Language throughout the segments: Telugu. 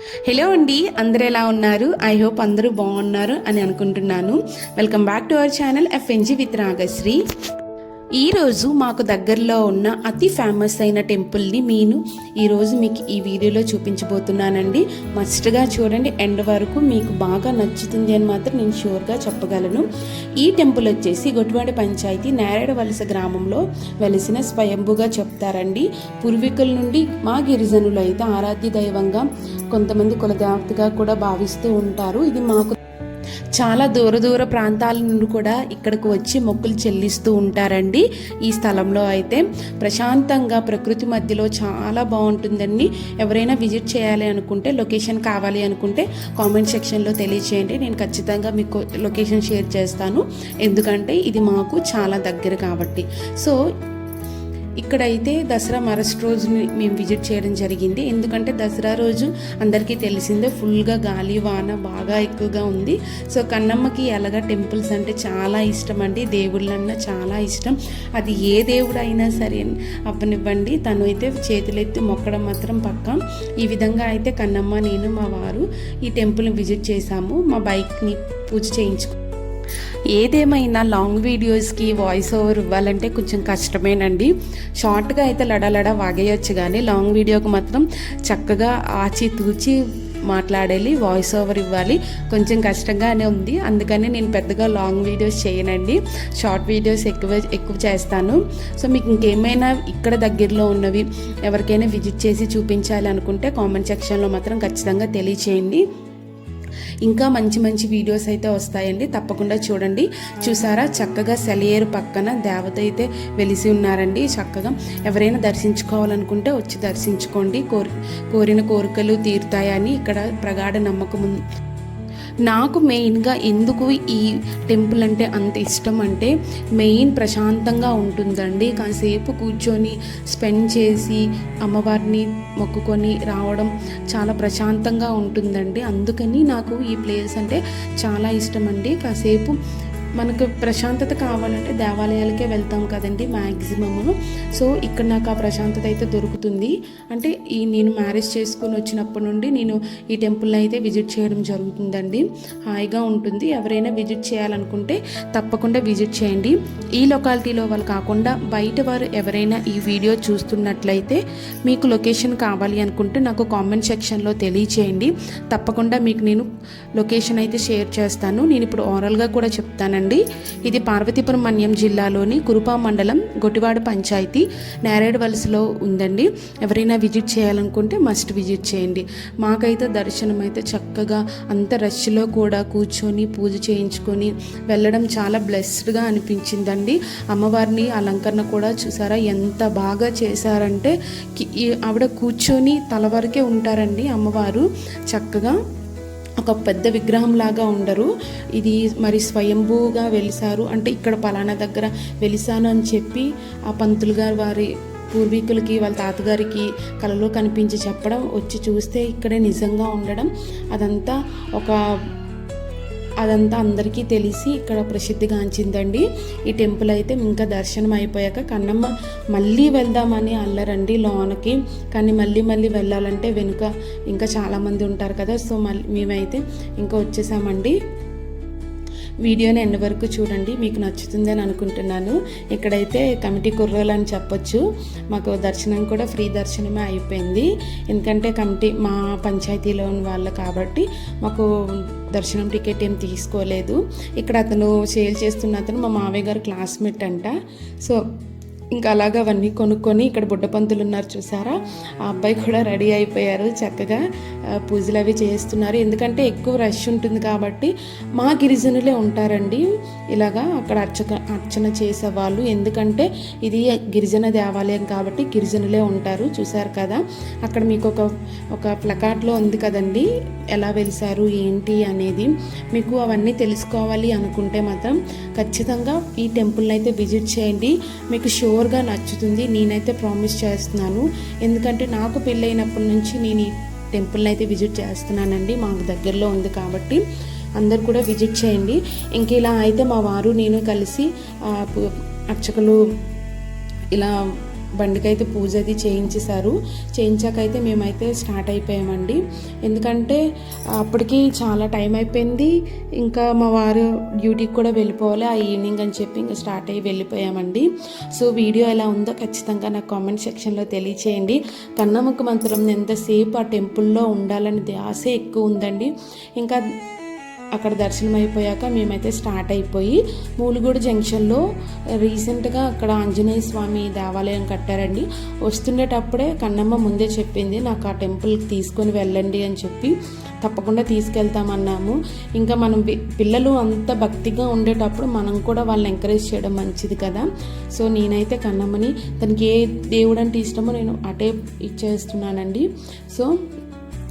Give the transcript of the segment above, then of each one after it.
హలో అండి అందరు ఎలా ఉన్నారు? ఐ హోప్ అందరూ బాగున్నారు అని అనుకుంటున్నాను. Welcome back to our channel FNG with Ragasri ఈరోజు మాకు దగ్గరలో ఉన్న అతి ఫేమస్ అయిన టెంపుల్ని నేను ఈరోజు మీకు ఈ వీడియోలో చూపించబోతున్నానండి. మస్ట్గా చూడండి ఎండ్ వరకు మీకు బాగా నచ్చుతుంది అని మాత్రం నేను షూర్గా చెప్పగలను. ఈ టెంపుల్ వచ్చేసి గొట్టువాడి పంచాయతీ నేరేడ వలస గ్రామంలో వెలిసిన స్వయంభుగా చెప్తారండి. పూర్వీకుల నుండి మా గిరిజనులు అయితే ఆరాధ్య దైవంగా కొంతమంది కులదేవతగా కూడా భావిస్తూ ఉంటారు. ఇది మాకు చాలా దూర దూర ప్రాంతాల నుండి కూడా ఇక్కడికి వచ్చి మొక్కులు చెల్లిస్తూ ఉంటారండి. ఈ స్థలంలో అయితే ప్రశాంతంగా ప్రకృతి మధ్యలో చాలా బాగుంటుందండి. ఎవరైనా విజిట్ చేయాలి అనుకుంటే లొకేషన్ కావాలి అనుకుంటే కామెంట్ సెక్షన్లో తెలియచేయండి. నేను ఖచ్చితంగా మీకు లొకేషన్ షేర్ చేస్తాను. ఎందుకంటే ఇది మాకు చాలా దగ్గర కాబట్టి. సో ఇక్కడైతే దసరా మరస్ట్ రోజు మేము విజిట్ చేయడం జరిగింది. ఎందుకంటే దసరా రోజు అందరికీ తెలిసిందే ఫుల్గా గాలి వాన బాగా ఎక్కువగా ఉంది. సో కన్నమ్మకి ఎలాగా టెంపుల్స్ అంటే చాలా ఇష్టం అండి దేవుళ్ళన్నా చాలా ఇష్టం. అది ఏ దేవుడు అయినా సరే అవ్వనివ్వండి. తను అయితే చేతులెత్తి మొక్కడం మాత్రం పక్క. ఈ విధంగా అయితే కన్నమ్మ నేను మా వారు ఈ టెంపుల్ని విజిట్ చేశాము. మా బైక్ని పూజ చేయించుకు ఏదేమైనా లాంగ్ వీడియోస్కి వాయిస్ ఓవర్ ఇవ్వాలంటే కొంచెం కష్టమేనండి. షార్ట్గా అయితే లడలడ వాగేయచ్చు కానీ లాంగ్ వీడియోకి మాత్రం చక్కగా ఆచి తూచి మాట్లాడాలి వాయిస్ ఓవర్ ఇవ్వాలి. కొంచెం కష్టంగానే ఉంది. అందుకని నేను పెద్దగా లాంగ్ వీడియోస్ చేయనండి. షార్ట్ వీడియోస్ ఎక్కువ ఎక్కువ చేస్తాను. సో మీకు ఇంకేమైనా ఇక్కడ దగ్గరలో ఉన్నవి ఎవరికైనా విజిట్ చేసి చూపించాలి అనుకుంటే కామెంట్ సెక్షన్లో మాత్రం ఖచ్చితంగా తెలియచేయండి. ఇంకా మంచి మంచి వీడియోస్ అయితే వస్తాయండి. తప్పకుండా చూడండి. చూసారా? చక్కగా సెలయేరు పక్కన దేవత అయితే వెలిసి ఉన్నారండి. చక్కగా ఎవరైనా దర్శించుకోవాలనుకుంటే వచ్చి దర్శించుకోండి. కోరి కోరిన కోరికలు తీరుతాయని ఇక్కడ ప్రగాఢ నమ్మకం ఉంది. నాకు మెయిన్గా ఎందుకు ఈ టెంపుల్ అంటే అంత ఇష్టం అంటే మెయిన్ ప్రశాంతంగా ఉంటుందండి. కాసేపు కూర్చొని స్పెండ్ చేసి అమ్మవారిని మొక్కుకొని రావడం చాలా ప్రశాంతంగా ఉంటుందండి. అందుకని నాకు ఈ ప్లేస్ అంటే చాలా ఇష్టం అండి కాసేపు మనకు ప్రశాంతత కావాలంటే దేవాలయాలకే వెళ్తాం కదండి మ్యాక్సిమము సో ఇక్కడ నాకు ఆ ప్రశాంతత అయితే దొరుకుతుంది. అంటే ఈ నేను మ్యారేజ్ చేసుకుని వచ్చినప్పటి నుండి నేను ఈ టెంపుల్ని అయితే విజిట్ చేయడం జరుగుతుందండి. హాయిగా ఉంటుంది. ఎవరైనా విజిట్ చేయాలనుకుంటే తప్పకుండా విజిట్ చేయండి. ఈ లొకాలిటీలో వాళ్ళు కాకుండా బయట వారు ఎవరైనా ఈ వీడియో చూస్తున్నట్లయితే మీకు లొకేషన్ కావాలి అనుకుంటే నాకు కామెంట్ సెక్షన్లో తెలియచేయండి. తప్పకుండా మీకు నేను లొకేషన్ అయితే షేర్ చేస్తాను. నేను ఇప్పుడు ఓరల్గా కూడా అండి. ఇది పార్వతీపురం మన్యం జిల్లాలోని కురుపా మండలం గొటివాడ పంచాయతీ నేరేడు వలసలో ఉందండి. ఎవరైనా విజిట్ చేయాలనుకుంటే మస్ట్ విజిట్ చేయండి. మాకైతే దర్శనం అయితే చక్కగా అంత రష్లో కూడా కూర్చొని పూజ చేయించుకొని వెళ్ళడం చాలా బ్లెస్డ్గా అనిపించిందండి. అమ్మవారిని అలంకరణ కూడా చూసారా? ఎంత బాగా చేశారంటే ఈ ఆవిడ కూర్చొని తల వరకే ఉంటారండి అమ్మవారు. చక్కగా ఒక పెద్ద విగ్రహం లాగా ఉండరు. ఇది మరి స్వయంభూగా వెలిసారు. అంటే ఇక్కడ పలానా దగ్గర వెలిసాను అని చెప్పి ఆ పంతులు గారు వారి పూర్వీకులకి వాళ్ళ తాతగారికి కలలో కనిపించి చెప్పడం వచ్చి చూస్తే ఇక్కడే నిజంగా ఉండడం. అదంతా ఒక అదంతా అందరికీ తెలిసి ఇక్కడ ప్రసిద్ధిగాంచిందండి. ఈ టెంపుల్ అయితే ఇంకా దర్శనం అయిపోయాక కన్నమ్మ మళ్ళీ వెళ్దామని అల్లరండి లోనకి. కానీ మళ్ళీ మళ్ళీ వెళ్ళాలంటే వెనుక ఇంకా చాలామంది ఉంటారు కదా సో మళ్ళీ మేమైతే ఇంకా వచ్చేసామండి. వీడియోని ఎండ్ వరకు చూడండి మీకు నచ్చుతుందని అనుకుంటున్నాను. ఇక్కడైతే కమిటీ కుర్రోలు అని చెప్పొచ్చు. మాకు దర్శనం కూడా ఫ్రీ దర్శనమే అయిపోయింది. ఎందుకంటే కమిటీ మా పంచాయతీలో ఉన్న వాళ్ళు కాబట్టి మాకు దర్శనం టికెట్ ఏం తీసుకోలేదు. ఇక్కడ అతను సేల్ చేస్తున్న అతను మా మావయ్య గారు క్లాస్మేట్ అంట. సో ఇంకా అలాగా అవన్నీ కొనుక్కొని ఇక్కడ బుడ్డపంతులు ఉన్నారు చూసారా? ఆ అబ్బాయి కూడా రెడీ అయిపోయారు చక్కగా. పూజలు అవి చేస్తున్నారు. ఎందుకంటే ఎక్కువ రష్ ఉంటుంది కాబట్టి మా గిరిజనులే ఉంటారండి. ఇలాగా అక్కడ అర్చక అర్చన చేసేవాళ్ళు ఎందుకంటే ఇది గిరిజన దేవాలయం కాబట్టి గిరిజనులే ఉంటారు. చూసారు కదా? అక్కడ మీకు ఒక ఒక ప్లకాట్లో ఉంది కదండి? ఎలా వెలిసారు ఏంటి అనేది మీకు అవన్నీ తెలుసుకోవాలి అనుకుంటే మాత్రం ఖచ్చితంగా ఈ టెంపుల్ని అయితే విజిట్ చేయండి. మీకు షూర్గా నచ్చుతుంది. నేనైతే ప్రామిస్ చేస్తున్నాను. ఎందుకంటే నాకు పెళ్ళైనప్పటి నుంచి నేను ఈ టెంపుల్ని అయితే విజిట్ చేస్తున్నానండి. మాకు దగ్గరలో ఉంది కాబట్టి అందరు కూడా విజిట్ చేయండి. ఇంక ఇలా అయితే మా వారు నేను కలిసి అర్చకులు ఇలా బండికైతే పూజ అది చేయించేశారు. చేయించాకైతే మేమైతే స్టార్ట్ అయిపోయామండి. ఎందుకంటే అప్పటికి చాలా టైం అయిపోయింది. ఇంకా మా వారు డ్యూటీకి కూడా వెళ్ళిపోవాలి. ఆ ఈవినింగ్ అని చెప్పి ఇంకా స్టార్ట్ అయ్యి వెళ్ళిపోయామండి. సో వీడియో ఎలా ఉందో ఖచ్చితంగా నాకు కామెంట్ సెక్షన్లో తెలియచేయండి. కన్నముఖ మంత్రం ఎంతసేపు ఆ టెంపుల్లో ఉండాలని ఆశ ఎక్కువ ఉందండి. ఇంకా అక్కడ దర్శనం అయిపోయాక మేమైతే స్టార్ట్ అయిపోయి మూలుగూడు జంక్షన్లో రీసెంట్గా అక్కడ ఆంజనేయ స్వామి దేవాలయం కట్టారండి. వస్తుండేటప్పుడే కన్నమ్మ ముందే చెప్పింది నాకు ఆ టెంపుల్కి తీసుకొని వెళ్ళండి అని చెప్పి తప్పకుండా తీసుకెళ్తామన్నాము. ఇంకా మనం పిల్లలు అంత భక్తిగా ఉండేటప్పుడు మనం కూడా వాళ్ళని ఎంకరేజ్ చేయడం మంచిది కదా. సో నేనైతే కన్నమ్మని తనకి ఏ దేవుడు అంటే ఇష్టమో నేను అటే ఇచ్చేస్తున్నానండి. సో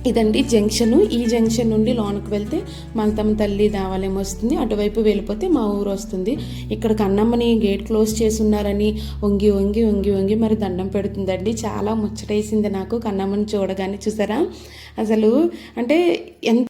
ఇదండి జంక్షన్. ఈ జంక్షన్ నుండి లోనకు వెళ్తే మల్తమ్మ తల్లి దేవాలయం వస్తుంది. అటువైపు వెళ్ళిపోతే మా ఊరు వస్తుంది. ఇక్కడ కన్నమ్మని గేట్ క్లోజ్ చేసి ఉన్నారని వంగి వంగి వంగి వంగి మరి దండం పెడుతుందండి. చాలా ముచ్చటేసింది నాకు కన్నమ్మని చూడగానే. చూసారా? అసలు అంటే ఎంత